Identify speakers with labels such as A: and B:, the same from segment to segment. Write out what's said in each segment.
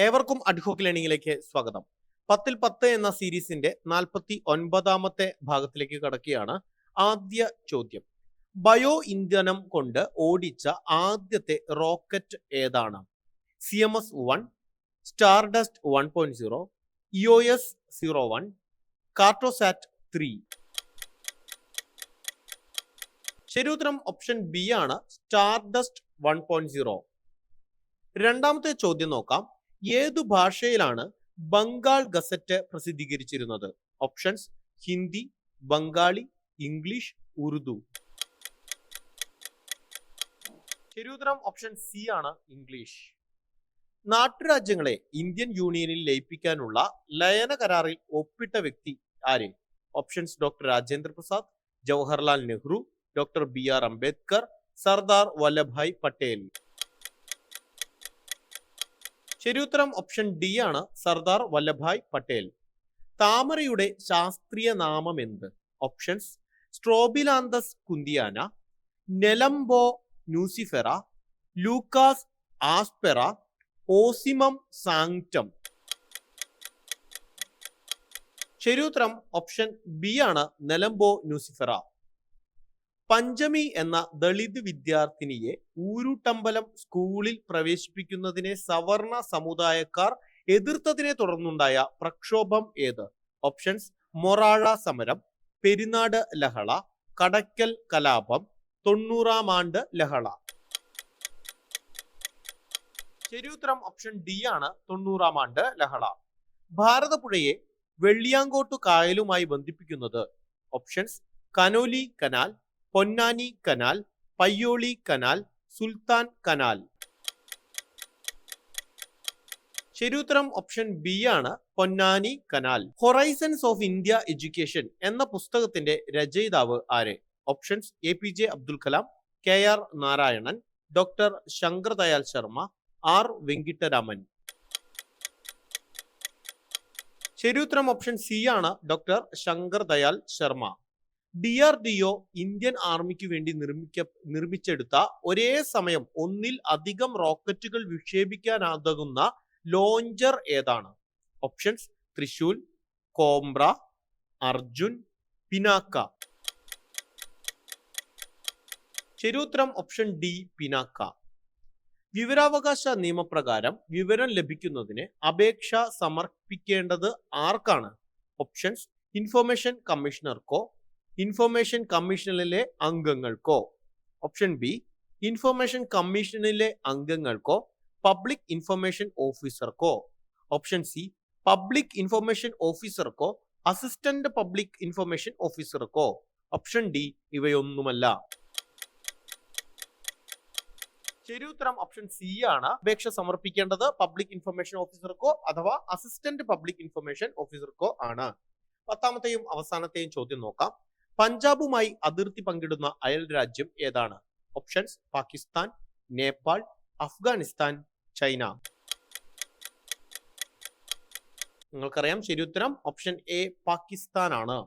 A: ഏവർക്കും അഡ്ഹോക്ക് ലേണിംഗിലേക്ക് സ്വാഗതം. പത്തിൽ പത്ത് എന്ന സീരീസിന്റെ നാൽപ്പത്തി ഒൻപതാമത്തെ ഭാഗത്തിലേക്ക് കടക്കുകയാണ് ആദ്യ ചോദ്യം. ബയോ ഇന്ധനം കൊണ്ട് ഓടിച്ച ആദ്യത്തെ റോക്കറ്റ് ഏതാണ്? C M S one stardust one point zero E O S zero one Cartosat three. ശരി ഉത്തരം ഓപ്ഷൻ ബി ആണ് സ്റ്റാർഡസ്റ്റ് വൺ പോയിന്റ് സീറോ. രണ്ടാമത്തെ ചോദ്യം നോക്കാം. ഏതു ഭാഷയിലാണ് Bengal gazette പ്രസിദ്ധീകരിച്ചിരുന്നത്? Options Hindi Bengali English Urdu. ശരി ഓപ്ഷൻ സി ആണ് ഇംഗ്ലീഷ്. നാട്ടുരാജ്യങ്ങളെ ഇന്ത്യൻ യൂണിയനിൽ ലയിപ്പിക്കാനുള്ള ലയന കരാറിൽ ഒപ്പിട്ട വ്യക്തി ആര്? Options doctor Rajendra Prasad Jawaharlal Nehru doctor B R Ambedkar Sardar Vallabhbhai Patel. ശരി ഉത്തരം ഓപ്ഷൻ ഡി ആണ് സർദാർ വല്ലഭായ് പട്ടേൽ. താമരയുടെ ശാസ്ത്രീയ നാമം എന്ത്? Options strobilanthes kunthiana nelumbo nucifera leucas aspera ocimum sanctum ശരിയുത്തരം ഓപ്ഷൻ ബി ആണ് നെലംബോ ന്യൂസിഫെറ. പഞ്ചമി എന്ന ദളിത് വിദ്യാർത്ഥിനിയെ ഊരുട്ടമ്പലം സ്കൂളിൽ പ്രവേശിപ്പിക്കുന്നതിനെ സവർണ സമുദായക്കാർ എതിർത്തതിനെ തുടർന്നുണ്ടായ പ്രക്ഷോഭം ഏത്? ഓപ്ഷൻസ് മൊറാഴ സമരം പെരിനാട് ലഹള കടക്കൽ കലാപം തൊണ്ണൂറാം ആണ്ട് ലഹള. ശരിയുത്തരം ഓപ്ഷൻ ഡി ആണ് തൊണ്ണൂറാം ആണ്ട് ലഹള. ഭാരതപ്പുഴയെ വെള്ളിയാങ്കോട്ടു കായലുമായി ബന്ധിപ്പിക്കുന്നത്. Options Canoli canal Ponnani canal Payyoli canal Sultan canal. ശരിയുത്തരം ഓപ്ഷൻ ബി ആണ് Ponnani canal. Horizons of India education എന്ന പുസ്തകത്തിന്റെ രചയിതാവ് ആരെ? Options A P J Abdul Kalam K R Narayanan doctor Shankar Dayal Sharma R Venkataraman ശരിയുത്തരം option C ആണ് doctor Shankar Dayal Sharma D R D O Indian ആർമിക്ക് വേണ്ടി നിർമ്മിക്ക നിർമ്മിച്ചെടുത്ത ഒരേ സമയം ഒന്നിൽ അധികം റോക്കറ്റുകൾ വിക്ഷേപിക്കാനാകുന്ന ലോഞ്ചർ ഏതാണ്? ഓപ്ഷൻസ് തൃശൂൽ കോംബ്ര അർജുൻ പിനാക്ക. ശരിയുത്തരം ഓപ്ഷൻ ഡി പിനാക്ക. വിവരാവകാശ നിയമപ്രകാരം വിവരം ലഭിക്കുന്നതിന് അപേക്ഷ സമർപ്പിക്കേണ്ടത് ആർക്കാണ്? ഓപ്ഷൻസ് ഇൻഫർമേഷൻ കമ്മീഷണർക്കോ ഇൻഫർമേഷൻ കമ്മീഷനിലെ അംഗങ്ങൾക്കോ? ഓപ്ഷൻ ബി ഇൻഫർമേഷൻ കമ്മീഷനിലെ അംഗങ്ങൾക്കോ? പബ്ലിക് ഇൻഫർമേഷൻ ഓഫീസർക്കോ ഓപ്ഷൻ സി പബ്ലിക് ഇൻഫർമേഷൻ ഓഫീസർക്കോ അസിസ്റ്റന്റ് പബ്ലിക് ഇൻഫർമേഷൻ ഓഫീസർക്കോ ഓപ്ഷൻ ഡി ഇവയൊന്നുമല്ല. ശരിയുത്തരം ഓപ്ഷൻ സി ആണ്. അപേക്ഷ സമർപ്പിക്കേണ്ടത് പബ്ലിക് ഇൻഫർമേഷൻ ഓഫീസർക്കോ അഥവാ അസിസ്റ്റന്റ് പബ്ലിക് ഇൻഫർമേഷൻ ഓഫീസർക്കോ ആണ്. പത്താമത്തെയും അവസാനത്തെയും ചോദ്യം നോക്കാം. പഞ്ചാബുമായി അതിർത്തി പങ്കിടുന്ന അയൽ രാജ്യം ഏതാണ്? Options Pakistan Nepal Afghanistan China. നിങ്ങൾക്കറിയാം ശരി ഉത്തരം. ഓപ്ഷൻ എ പാകിസ്ഥാനാണ്.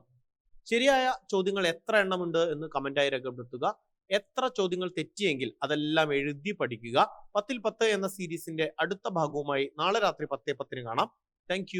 A: ശരിയായ ചോദ്യങ്ങൾ എത്ര എണ്ണമുണ്ട് എന്ന് കമന്റായി രേഖപ്പെടുത്തുക. എത്ര ചോദ്യങ്ങൾ തെറ്റിയെങ്കിൽ അതെല്ലാം എഴുതി പഠിക്കുക. പത്തിൽ പത്ത് എന്ന സീരീസിന്റെ അടുത്ത ഭാഗവുമായി നാളെ രാത്രി പത്തേ പത്തിന് കാണാം. താങ്ക്